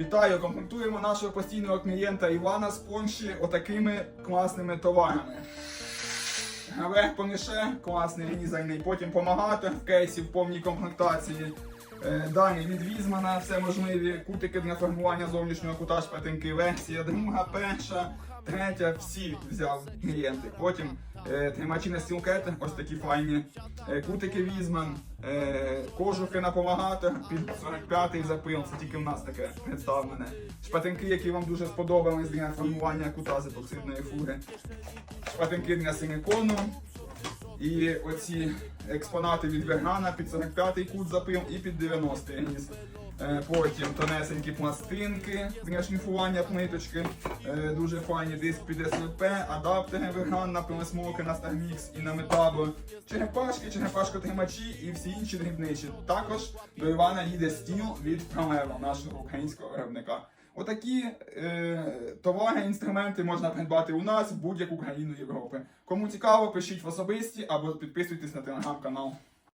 Вітаю! Комплектуємо нашого постійного клієнта Івана з Польщі отакими класними товарами. Гравех поміше, класний різальний, потім помагати в кейсі в повній комплектації. Е, Далі від Візмана все можливі кутики для формування зовнішнього кута шпатинки, версія, друга, перша, третя, всі взяв клієнти. Потім е, тримачі на стілкети, ось такі файні. Е, кутики візьмем, е, кожухи на помагатор під 45-й запил, це тільки в нас таке представлене. Шпатинки, які вам дуже сподобались для формування кута з епоксидної фури. Шпатинки для силикону. І оці експонати від Вегана під 45-й кут запил і під 90-й різ. Е, Потім тонесенькі пластинки для шліфування плиточки, е, дуже файні диск під СВП, адаптери Веган на пилосмоки, на StarMix і на Метабо, черепашки, черепашко-тримачі і всі інші дрібничі. Також до Івана їде стіл від Промеро, нашого українського виробника. Отакі е, товари, інструменти можна придбати у нас в будь-яку країну Європи. Кому цікаво, пишіть в особисті або підписуйтесь на телеграм-канал.